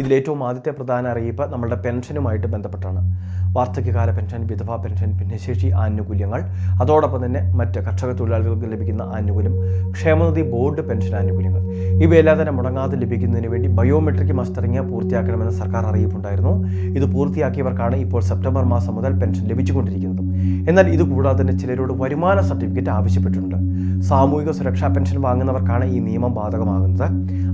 ഇതിലേറ്റവും ആദ്യത്തെ പ്രധാന അറിയിപ്പ് നമ്മളുടെ പെൻഷനുമായിട്ട് ബന്ധപ്പെട്ടാണ്. വാർദ്ധക്യകാല പെൻഷൻ വിധവാ പെൻഷൻ ഭിന്നശേഷി ആനുകൂല്യങ്ങൾ. അതോടൊപ്പം തന്നെ മറ്റ് കർഷക തൊഴിലാളികൾക്ക് ലഭിക്കുന്ന ആനുകൂല്യം ക്ഷേമനിധി ബോർഡ് പെൻഷൻ ആനുകൂല്യങ്ങൾ. ഇവയെല്ലാം തന്നെ മുടങ്ങാതെ ലഭിക്കുന്നതിന് വേണ്ടി ബയോമെട്രിക് മസ്റ്ററിംഗ് പൂർത്തിയാക്കണമെന്ന് സർക്കാർ അറിയിപ്പുണ്ടായിരുന്നു. ഇത് പൂർത്തിയാക്കിയവർക്കാണ് ഇപ്പോൾ സെപ്റ്റംബർ മാസം മുതൽ പെൻഷൻ ലഭിച്ചുകൊണ്ടിരിക്കുന്നത്. എന്നാൽ ഇതുകൂടാതെ തന്നെ ചിലരോട് വരുമാന സർട്ടിഫിക്കറ്റ് ആവശ്യപ്പെട്ടിട്ടുണ്ട്. സാമൂഹിക സുരക്ഷാ പെൻഷൻ വാങ്ങുന്നവർക്കാണ് ഈ നിയമം ബാധകമാകുന്നത്.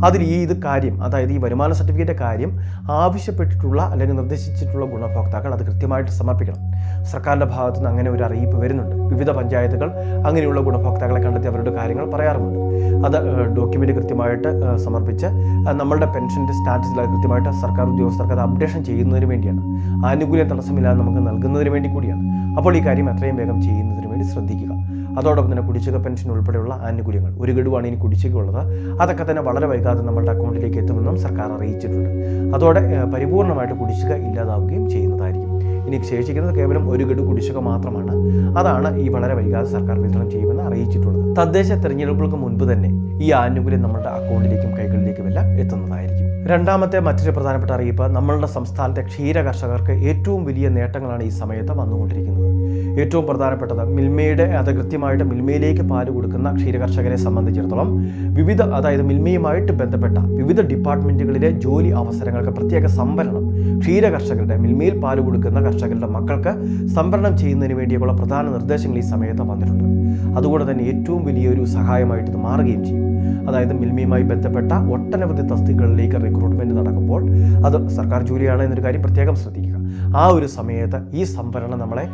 അതിൽ ഈ ഇത് കാര്യം അതായത് ഈ വരുമാന സർട്ടിഫിക്കറ്റ് കാര്യം ആവശ്യപ്പെട്ടിട്ടുള്ള അല്ലെങ്കിൽ നിർദ്ദേശിച്ചിട്ടുള്ള ഗുണഭോക്താക്കൾ അത് കൃത്യമായിട്ട് സമർപ്പിക്കണം. സർക്കാരിന്റെ ഭാഗത്തു നിന്ന് അങ്ങനെ ഒരു അറിയിപ്പ് വരുന്നുണ്ട്. വിവിധ പഞ്ചായത്തുകൾ അങ്ങനെയുള്ള ഗുണഭോക്താക്കളെ കണ്ടെത്തി അവരുടെ കാര്യങ്ങൾ പറയാറുമുണ്ട്. അത് ഡോക്യുമെന്റ് കൃത്യമായിട്ട് സമർപ്പിച്ച് നമ്മളുടെ പെൻഷന്റെ സ്റ്റാറ്റസിൽ അത് കൃത്യമായിട്ട് സർക്കാർ ഉദ്യോഗസ്ഥർക്ക് അത് അപ്ഡേഷൻ ചെയ്യുന്നതിന് വേണ്ടിയാണ്. ആനുകൂല്യം തടസ്സമില്ലാതെ നമുക്ക് നൽകുന്നതിന് വേണ്ടി കൂടിയാണ്. അപ്പോൾ ഈ കാര്യം എത്രയും വേഗം ചെയ്യുന്നതിന് വേണ്ടി ശ്രദ്ധിക്കുക. അതോടൊപ്പം തന്നെ കുടിശ്ശിക പെൻഷൻ ഉൾപ്പെടെയുള്ള ആനുകൂല്യങ്ങൾ. ഒരു ഗഡുവാണ് ഇനി കുടിശ്ശികയുള്ളത് അതൊക്കെ തന്നെ വളരെ വൈകാതെ നമ്മളുടെ അക്കൗണ്ടിലേക്ക് എത്തുമെന്നും സർക്കാർ അറിയിച്ചിട്ടുണ്ട്. അതോടെ പരിപൂർണമായിട്ട് കുടിശ്ശിക ഇല്ലാതാവുകയും ചെയ്യുന്നതായിരിക്കും. ഇനി ശേഷിക്കുന്നത് കേവലം ഒരു ഗഡു കുടിശ്ശിക മാത്രമാണ്. അതാണ് ഈ വളരെ വൈകാതെ സർക്കാർ വിതരണം ചെയ്യുമെന്ന് അറിയിച്ചിട്ടുള്ളത്. തദ്ദേശ തെരഞ്ഞെടുപ്പുകൾക്ക് മുൻപ് തന്നെ ഈ ആനുകൂല്യം നമ്മുടെ അക്കൗണ്ടിലേക്കും കൈകളിലേക്കും എല്ലാം എത്തുന്നതായിരിക്കും. രണ്ടാമത്തെ മറ്റൊരു പ്രധാനപ്പെട്ട അറിയിപ്പ് നമ്മളുടെ സംസ്ഥാനത്തെ ക്ഷീര കർഷകർക്ക് ഏറ്റവും വലിയ നേട്ടങ്ങളാണ് ഈ സമയത്ത് വന്നുകൊണ്ടിരിക്കുന്നത്. ഏറ്റവും പ്രധാനപ്പെട്ടത് മിൽമയുടെ അത് കൃത്യമായിട്ട് മിൽമയിലേക്ക് പാൽ കൊടുക്കുന്ന ക്ഷീര കർഷകരെ സംബന്ധിച്ചിടത്തോളം വിവിധ അതായത് മിൽമയുമായിട്ട് ബന്ധപ്പെട്ട വിവിധ ഡിപ്പാർട്ട്മെന്റുകളിലെ ജോലി അവസരങ്ങൾക്ക് പ്രത്യേക സംവരണം ക്ഷീരകർഷകരുടെ മിൽമയിൽ പാൽ കൊടുക്കുന്ന കർഷകരുടെ മക്കൾക്ക് സംവരണം ചെയ്യുന്നതിന് വേണ്ടിയുള്ള പ്രധാന നിർദ്ദേശങ്ങൾ ഈ സമയത്ത് വന്നിട്ടുണ്ട്. അതുകൊണ്ട് തന്നെ ഏറ്റവും വലിയൊരു സഹായമായിട്ട് ഇത് മാറുകയും ചെയ്യും. അതായത് മിൽമയുമായി ബന്ധപ്പെട്ട ഒട്ടനവധി തസ്തികകളിലേക്ക് റിക്രൂട്ട്മെന്റ് നടക്കുമ്പോൾ അത് സർക്കാർ ജോലിയാണ് എന്നൊരു കാര്യം പ്രത്യേകം ശ്രദ്ധിക്കുക. ആ ഒരു സമയത്ത് ഈ സംഭരണം നമ്മളെ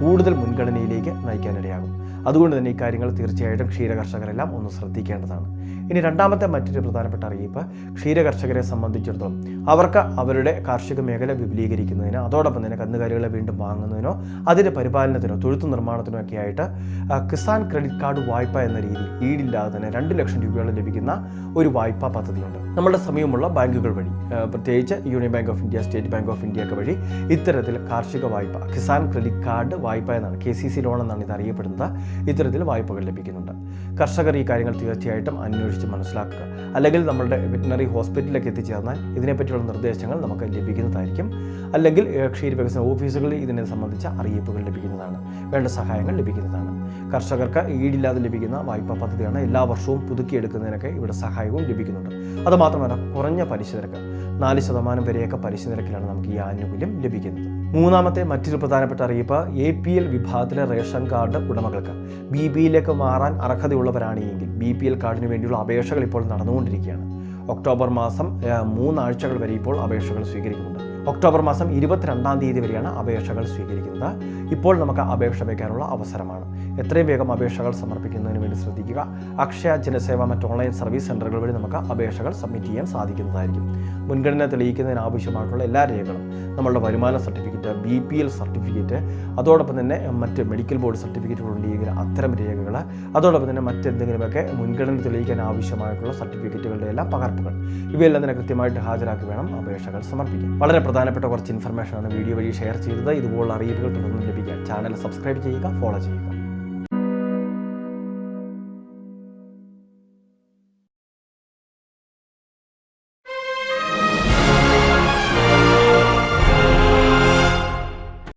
കൂടുതൽ മുൻഗണനയിലേക്ക് നയിക്കാനിടയാകും. അതുകൊണ്ട് തന്നെ ഈ കാര്യങ്ങൾ തീർച്ചയായിട്ടും ക്ഷീരകർഷകരെല്ലാം ഒന്ന് ശ്രദ്ധിക്കേണ്ടതാണ്. ഇനി രണ്ടാമത്തെ മറ്റൊരു പ്രധാനപ്പെട്ട അറിയിപ്പ് ക്ഷീരകർഷകരെ സംബന്ധിച്ചിടത്തോളം അവർക്ക് അവരുടെ കാർഷിക മേഖല വിപുലീകരിക്കുന്നതിന് അതോടൊപ്പം തന്നെ കന്നുകാലികളെ വീണ്ടും വാങ്ങുന്നതിനോ അതിന്റെ പരിപാലനത്തിനോ തൊഴുത്ത് നിർമ്മാണത്തിനോ ഒക്കെ ആയിട്ട് കിസാൻ ക്രെഡിറ്റ് കാർഡ് വായ്പ എന്ന രീതിയിൽ ഈടില്ലാതെ തന്നെ രണ്ട് ലക്ഷം രൂപയോളം ലഭിക്കുന്ന ഒരു വായ്പാ പദ്ധതിയുണ്ട്. നമ്മുടെ സമയമുള്ള ബാങ്കുകൾ വഴി പ്രത്യേകിച്ച് Union Bank of India State Bank of India ഒക്കെ വഴി ഇത്തരത്തിൽ കാർഷിക വായ്പ കിസാൻ ക്രെഡിറ്റ് കാർഡ് വായ്പ എന്നാണ് കെ സി സി ലോൺ എന്നാണ് ഇത് അറിയപ്പെടുന്നത്. ഇത്തരത്തിൽ വായ്പകൾ ലഭിക്കുന്നുണ്ട്. കർഷകർ ഈ കാര്യങ്ങൾ തീർച്ചയായിട്ടും അന്വേഷിച്ച് മനസ്സിലാക്കുക. അല്ലെങ്കിൽ നമ്മളുടെ വെറ്റിനറി ഹോസ്പിറ്റലിലേക്ക് എത്തിച്ചേർന്നാൽ ഇതിനെപ്പറ്റിയുള്ള നിർദ്ദേശങ്ങൾ നമുക്ക് ലഭിക്കുന്നതായിരിക്കും. അല്ലെങ്കിൽ ക്ഷീര വികസന ഓഫീസുകളിൽ ഇതിനെ സംബന്ധിച്ച അറിയിപ്പുകൾ ലഭിക്കുന്നതാണ്. വേണ്ട സഹായങ്ങൾ ലഭിക്കുന്നതാണ്. കർഷകർക്ക് ഈടില്ലാതെ ലഭിക്കുന്ന വായ്പാ പദ്ധതിയാണ് എല്ലാ വർഷവും പുതുക്കിയെടുക്കുന്നതിനൊക്കെ ഇവിടെ സഹായവും ലഭിക്കുന്നുണ്ട്. അതുമാത്രമല്ല കുറഞ്ഞ പലിശ നിരക്ക്. നാല് ശതമാനം വരെയൊക്കെ പലിശ നിരക്കിലാണ് നമുക്ക് ഈ ആനുകൂല്യം ലഭിക്കുന്നത്. മൂന്നാമത്തെ മറ്റൊരു പ്രധാനപ്പെട്ട അറിയിപ്പ് എ പി എൽ വിഭാഗത്തിലെ റേഷൻ കാർഡ് ഉടമകൾക്ക്. ബി എല്ലിലേക്ക് മാറാൻ അർഹതയുള്ളവരാണ് എങ്കിൽ ബി പി എൽ കാർഡിന് വേണ്ടിയുള്ള അപേക്ഷകൾ ഇപ്പോൾ നടന്നുകൊണ്ടിരിക്കുകയാണ്. ഒക്ടോബർ മാസം മൂന്നാഴ്ചകൾ വരെ ഇപ്പോൾ അപേക്ഷകൾ സ്വീകരിക്കുന്നുണ്ട്. ഒക്ടോബർ മാസം ഇരുപത്തിരണ്ടാം തീയതി വരെയാണ് അപേക്ഷകൾ സ്വീകരിക്കുന്നത്. ഇപ്പോൾ നമുക്ക് അപേക്ഷ വയ്ക്കാനുള്ള അവസരമാണ്. എത്രയും വേഗം അപേക്ഷകൾ സമർപ്പിക്കുന്നതിന് വേണ്ടി ശ്രദ്ധിക്കുക. അക്ഷയ ജനസേവ മറ്റ് ഓൺലൈൻ സർവീസ് സെന്ററുകൾ വഴി നമുക്ക് അപേക്ഷകൾ സബ്മിറ്റ് ചെയ്യാൻ സാധിക്കുന്നതായിരിക്കും. മുൻഗണന തെളിയിക്കുന്നതിന് ആവശ്യമായിട്ടുള്ള എല്ലാ രേഖകളും നമ്മളുടെ വരുമാന certificate B P L certificate അതോടൊപ്പം തന്നെ മറ്റ് മെഡിക്കൽ ബോർഡ് സർട്ടിഫിക്കറ്റുകൾ സർട്ടിഫിക്കറ്റുകളുണ്ടെങ്കിൽ അത്തരം രേഖകൾ അതോടൊപ്പം തന്നെ മറ്റെന്തെങ്കിലുമൊക്കെ മുൻഗണന തെളിയിക്കാൻ ആവശ്യമായിട്ടുള്ള സർട്ടിഫിക്കറ്റുകളുടെ എല്ലാം പകർപ്പുകൾ. ഇവയെല്ലാം തന്നെ കൃത്യമായിട്ട് ഹാജരാക്കി വേണം അപേക്ഷകൾ സമർപ്പിക്കാൻ. വളരെ പ്രധാനപ്പെട്ട കുറച്ച് ഇൻഫർമേഷനാണ് വീഡിയോ വഴി ഷെയർ ചെയ്തത്. ഇതുപോലുള്ള അറിയിപ്പുകൾ തുടർന്ന് ലഭിക്കാൻ ചാനൽ സബ്സ്ക്രൈബ് ചെയ്യുക ഫോളോ ചെയ്യുക.